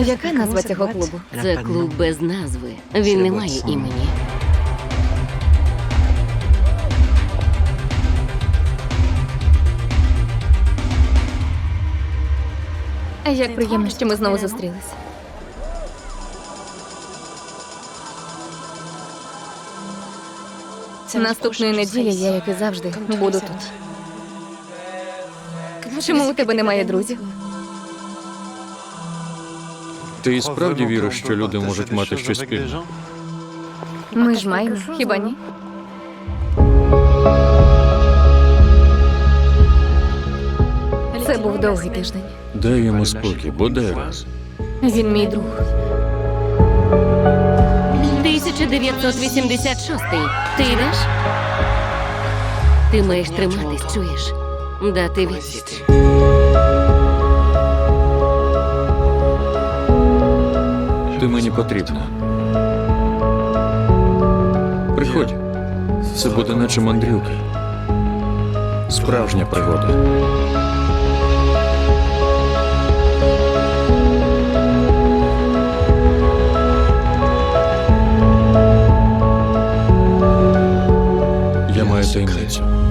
Яка назва цього клубу? Це клуб без назви. Він не має імені. Як приємно, що ми знову зустрілися. Наступної неділі я, як і завжди, буду тут. Чому у тебе немає друзів? Ти і справді віриш, що люди можуть мати щось спільне? Ми ж маємо, хіба ні? Це був довгий тиждень. Дай йому спокій, бодай раз. Він мій друг. 1986. Ти йдеш? Ти маєш триматись, чуєш? дати відсіч. Ти мені потрібна. Приходь. Це буде наче мандрівки. Справжня пригода. Я маю таємницю.